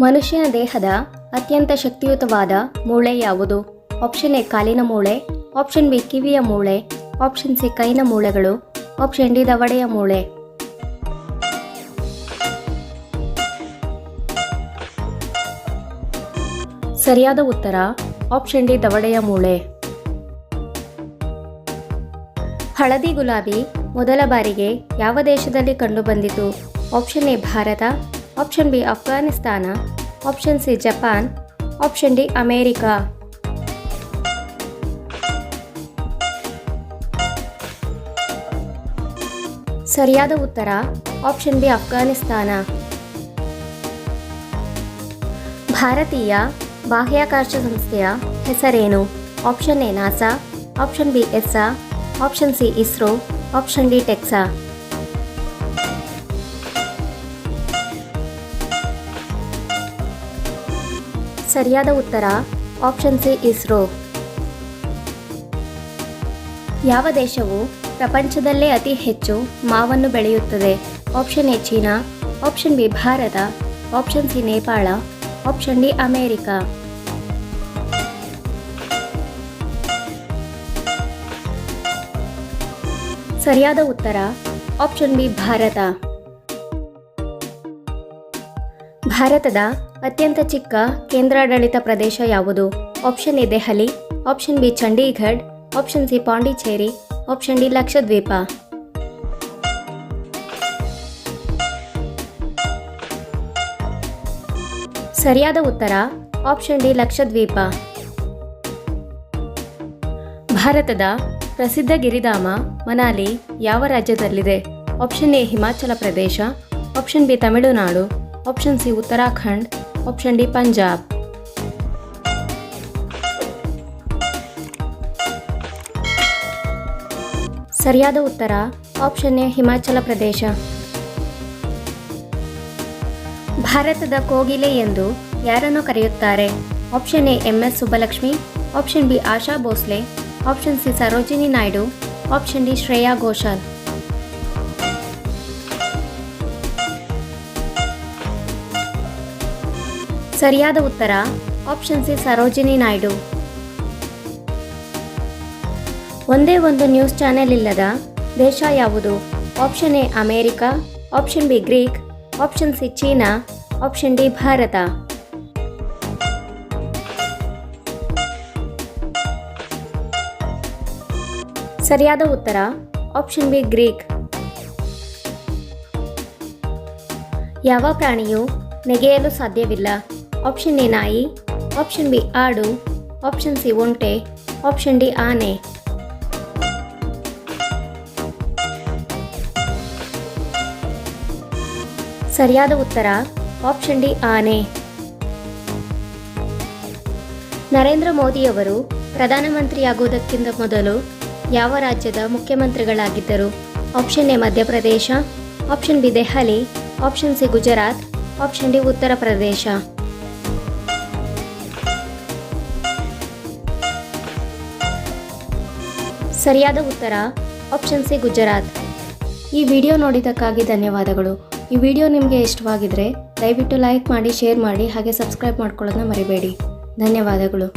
ಮನುಷ್ಯನ ದೇಹದ ಅತ್ಯಂತ ಶಕ್ತಿಯುತವಾದ ಮೂಳೆ ಯಾವುದು? ಆಪ್ಷನ್ ಎ ಕಾಲಿನ ಮೂಳೆ ಆಪ್ಷನ್ ಬಿ ಕಿವಿಯ ಮೂಳೆ ಆಪ್ಷನ್ ಸಿ ಕೈನ ಮೂಳೆಗಳು ಆಪ್ಷನ್ ಡಿ ದವಡೆಯ ಮೂಳೆ. ಸರಿಯಾದ ಉತ್ತರ ಆಪ್ಷನ್ ಡಿ ದವಡೆಯ ಮೂಳೆ. ಹಳದಿ ಗುಲಾಬಿ ಮೊದಲ ಬಾರಿಗೆ ಯಾವ ದೇಶದಲ್ಲಿ ಕಂಡುಬಂದಿತು? Option A Bharat option B Afghanistan option C Japan option D America ಸರಿಯಾದ ಉತ್ತರ ಆಪ್ಷನ್ ಬಿ ಅಫ್ಘಾನಿಸ್ತಾನ ಭಾರತೀಯ ಬಾಹ್ಯಾಕಾಶ ಸಂಸ್ಥೆಯ ಹೆಸರೇನು? Option A NASA option B ESA option C ISRO option D ಟೆಕ್ಸಾ ಸರಿಯಾದ ಉತ್ತರ ಆಪ್ಷನ್ ಸಿ ಇಸ್ರೋ ಯಾವ ದೇಶವು ಪ್ರಪಂಚದಲ್ಲೇ ಅತಿ ಹೆಚ್ಚು ಮಾವನ್ನು ಬೆಳೆಯುತ್ತದೆ? Option A China, option B Bharat, option C Nepal, option D America. ಸರಿಯಾದ ಉತ್ತರ ಆಪ್ಷನ್ ಬಿ ಭಾರತ. ಭಾರತದ ಅತ್ಯಂತ ಚಿಕ್ಕ ಕೇಂದ್ರಾಡಳಿತ ಪ್ರದೇಶ ಯಾವುದು? Option A Delhi, option B Chandigarh, option C Pondicherry, option D Lakshadweep. ಸರಿಯಾದ ಉತ್ತರ, ಆಪ್ಷನ್ ಡಿ ಲಕ್ಷದ್ವೀಪ. ಭಾರತದ ಪ್ರಸಿದ್ಧ ಗಿರಿಧಾಮ ಮನಾಲಿ ಯಾವ ರಾಜ್ಯದಲ್ಲಿದೆ? Option A Himachal Pradesh, option B Tamil Nadu option C Uttarakhand option D Punjab ಸರಿಯಾದ ಉತ್ತರ ಆಪ್ಷನ್ ಎ ಹಿಮಾಚಲ ಪ್ರದೇಶ ಭಾರತದ ಕೋಗಿಲೆ ಎಂದು ಯಾರನ್ನು ಕರೆಯುತ್ತಾರೆ option A M S Subbulakshmi option B Asha Bhosle option C Sarojini Naidu option D Shreya Ghoshal ಸರಿಯಾದ ಉತ್ತರ option C Sarojini Naidu. ಒಂದೇ ಒಂದು ನ್ಯೂಸ್ ಚಾನೆಲ್ ಇಲ್ಲದ ದೇಶ ಯಾವುದು? Option A America option B Greek option C China option D Bharat. ಸರಿಯಾದ ಉತ್ತರ option B Greek. ಯಾವ ಪ್ರಾಣಿಯು ನೆಗೆಯಲು ಸಾಧ್ಯವಿಲ್ಲ. ಆಪ್ಷನ್ ಎ ನಾಯಿ ಆಪ್ಷನ್ ಬಿ ಆಡು ಆಪ್ಷನ್ ಸಿ ಒಂಟೆ ಆಪ್ಷನ್ ಡಿ ಆನೆ. ಸರಿಯಾದ ಉತ್ತರ ಆಪ್ಷನ್ ಡಿ ಆನೆ. ನರೇಂದ್ರ ಮೋದಿಯವರು ಪ್ರಧಾನಮಂತ್ರಿಯಾಗುವುದಕ್ಕಿಂತ ಮೊದಲು ಯಾವ ರಾಜ್ಯದ ಮುಖ್ಯಮಂತ್ರಿಗಳಾಗಿದ್ದರು? Option A Madhya Pradesh option B Delhi option C Gujarat option D Uttar Pradesh ಸರಿಯಾದ ಉತ್ತರ ಆಪ್ಷನ್ ಸಿ ಗುಜರಾತ್. ಈ ವಿಡಿಯೋ ನೋಡಿದ್ದಕ್ಕಾಗಿ ಧನ್ಯವಾದಗಳು. ಈ ವಿಡಿಯೋ ನಿಮಗೆ ಇಷ್ಟವಾಗಿದ್ದರೆ ದಯವಿಟ್ಟು ಲೈಕ್ ಮಾಡಿ ಶೇರ್ ಮಾಡಿ, ಹಾಗೆ ಸಬ್ಸ್ಕ್ರೈಬ್ ಮಾಡ್ಕೊಳ್ಳೋದನ್ನ ಮರಿಬೇಡಿ. ಧನ್ಯವಾದಗಳು.